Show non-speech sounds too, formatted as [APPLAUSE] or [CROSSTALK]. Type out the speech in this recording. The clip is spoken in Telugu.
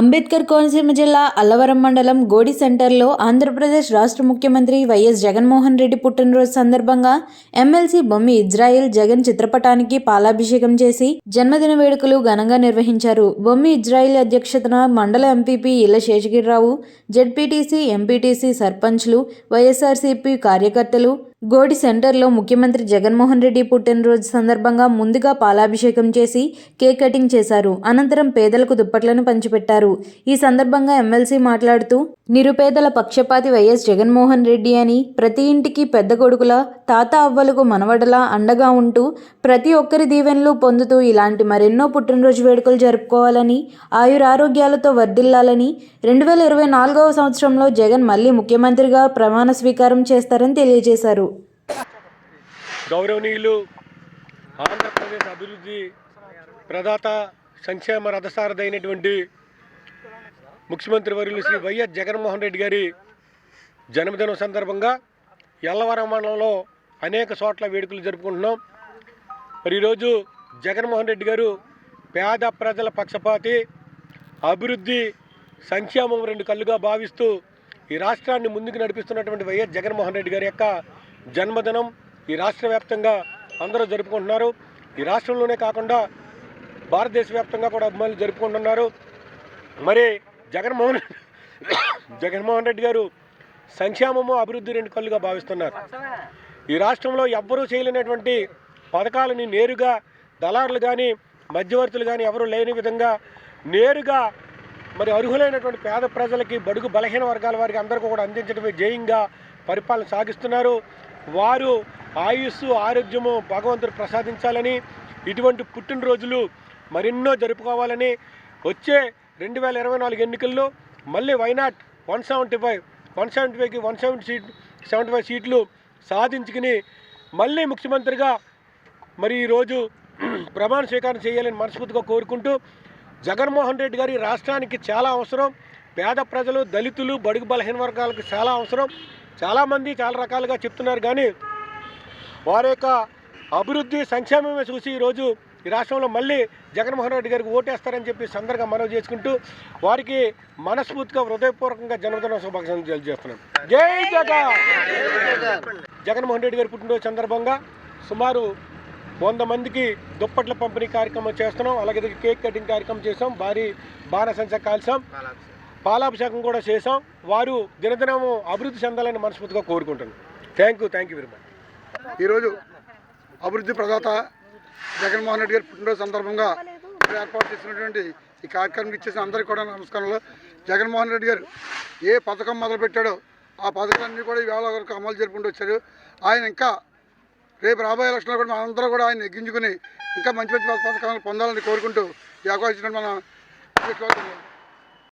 అంబేద్కర్ కోనసీమ జిల్లా అల్లవరం మండలం గోడి సెంటర్లో ఆంధ్రప్రదేశ్ రాష్ట్ర ముఖ్యమంత్రి వైఎస్ జగన్మోహన్ రెడ్డి పుట్టినరోజు సందర్భంగా ఎమ్మెల్సీ బొమ్మి ఇజ్రాయిల్ జగన్ చిత్రపటానికి పాలాభిషేకం చేసి జన్మదిన వేడుకలు ఘనంగా నిర్వహించారు. బొమ్మి ఇజ్రాయిల్ అధ్యక్షతన మండల ఎంపీపీ ఇళ్ళ శేషగిరిరావు జెడ్పీటీసీ ఎంపీటీసీ సర్పంచ్లు వైఎస్ఆర్సీపీ కార్యకర్తలు గోడి సెంటర్లో ముఖ్యమంత్రి జగన్మోహన్ రెడ్డి పుట్టినరోజు సందర్భంగా ముందుగా పాలాభిషేకం చేసి కేక్ కటింగ్ చేశారు. అనంతరం పేదలకు దుప్పట్లను పంచిపెట్టారు. ఈ సందర్భంగా ఎమ్మెల్సీ మాట్లాడుతూ నిరుపేదల పక్షపాతి వైఎస్ జగన్మోహన్ రెడ్డి అని ప్రతి ఇంటికి పెద్ద కొడుకుల తాత అవ్వలకు మనవడలా అండగా ఉంటూ ప్రతి ఒక్కరి దీవెనలు పొందుతూ ఇలాంటి మరెన్నో పుట్టినరోజు వేడుకలు జరుపుకోవాలని ఆయురారోగ్యాలతో వర్ధిల్లాలని రెండు వేల ఇరవై నాలుగవ సంవత్సరంలో జగన్ మళ్ళీ ముఖ్యమంత్రిగా ప్రమాణ స్వీకారం చేస్తారని తెలియజేశారు. గౌరవనీయులు ఆంధ్రప్రదేశ్ అభివృద్ధి ప్రదాత సంక్షేమ రథసారదైనటువంటి ముఖ్యమంత్రి వర్యులు శ్రీ వైఎస్ జగన్మోహన్ రెడ్డి గారి జన్మదినం సందర్భంగా ఎల్లవరం మండలంలో అనేక చోట్ల వేడుకలు జరుపుకుంటున్నాం. మరి ఈరోజు జగన్మోహన్ రెడ్డి గారు పేద ప్రజల పక్షపాతి అభివృద్ధి సంక్షేమం రెండు కళ్ళుగా భావిస్తూ ఈ రాష్ట్రాన్ని ముందుకు నడిపిస్తున్నటువంటి వైఎస్ జగన్మోహన్ రెడ్డి గారి యొక్క జన్మదినం ఈ రాష్ట్ర వ్యాప్తంగా అందరూ జరుపుకుంటున్నారు. ఈ రాష్ట్రంలోనే కాకుండా భారతదేశ వ్యాప్తంగా కూడా అభిమానులు జరుపుకుంటున్నారు. మరి జగన్మోహన్ [COUGHS] జగన్మోహన్ రెడ్డి గారు సంక్షేమము అభివృద్ధి రెండు కళ్ళుగా భావిస్తున్నారు. ఈ రాష్ట్రంలో ఎవ్వరూ చేయలేనటువంటి పథకాలని నేరుగా దళారులు కానీ మధ్యవర్తులు కానీ ఎవరు లేని విధంగా నేరుగా మరి అర్హులైనటువంటి పేద ప్రజలకి బడుగు బలహీన వర్గాల వారికి అందరికీ కూడా అందించడమే జయంగా పరిపాలన సాగిస్తున్నారు. వారు ఆయుస్సు ఆరోగ్యము భగవంతుడు ప్రసాదించాలని ఇటువంటి పుట్టినరోజులు మరెన్నో జరుపుకోవాలని వచ్చే రెండు వేల ఇరవై నాలుగు ఎన్నికల్లో మళ్ళీ why not one seventy five one seventy ఫైవ్కి one seventy seat seventy five సీట్లు సాధించుకుని మళ్ళీ ముఖ్యమంత్రిగా మరి ఈరోజు ప్రమాణ స్వీకారం చేయాలని మనస్ఫూర్తిగా కోరుకుంటూ జగన్మోహన్ రెడ్డి గారి రాష్ట్రానికి చాలా అవసరం. పేద ప్రజలు దళితులు బడుగు బలహీన వర్గాలకు చాలా అవసరం. చాలామంది చాలా రకాలుగా చెప్తున్నారు కానీ వారి యొక్క అభివృద్ధి సంక్షేమమే చూసి ఈరోజు ఈ రాష్ట్రంలో మళ్ళీ జగన్మోహన్ రెడ్డి గారికి ఓటేస్తారని చెప్పి సందర్భంగా మనవి చేసుకుంటూ వారికి మనస్ఫూర్తిగా హృదయపూర్వకంగా జన్మదిన శుభాకాంక్షలు తెలియజేస్తున్నాను జై జగన్! జగన్మోహన్ రెడ్డి గారి పుట్టినరోజు సందర్భంగా సుమారు వంద మందికి దుప్పట్ల పంపిణీ కార్యక్రమం చేస్తున్నాం. అలాగే కేక్ కటింగ్ కార్యక్రమం చేసాం భారీ బాణసంచ కాల్చాం. పాలాభిషేకం కూడా చేశాం. వారు దినదినము అభివృద్ధి చెందాలని మనస్ఫూర్తిగా కోరుకుంటున్నాను thank you thank you very much ఈరోజు అభివృద్ధి ప్రదాత జగన్మోహన్ రెడ్డి గారి పుట్టినరోజు సందర్భంగా ఏర్పాటు చేసినటువంటి ఈ కార్యక్రమం ఇచ్చేసిన అందరికీ కూడా నమస్కారాలు. జగన్మోహన్ రెడ్డి గారు ఏ పథకం మొదలుపెట్టాడో ఆ పథకాలన్నీ కూడా ఈవేళ వరకు అమలు జరుపుకుంటూ వచ్చారు. ఆయన ఇంకా రేపు రాబోయే ఎలక్షన్లో కూడా మనందరూ కూడా ఆయన ఎగ్గించుకుని ఇంకా మంచి మంచి పథకాలను పొందాలని కోరుకుంటూ ఈ అవకాశం మనం మన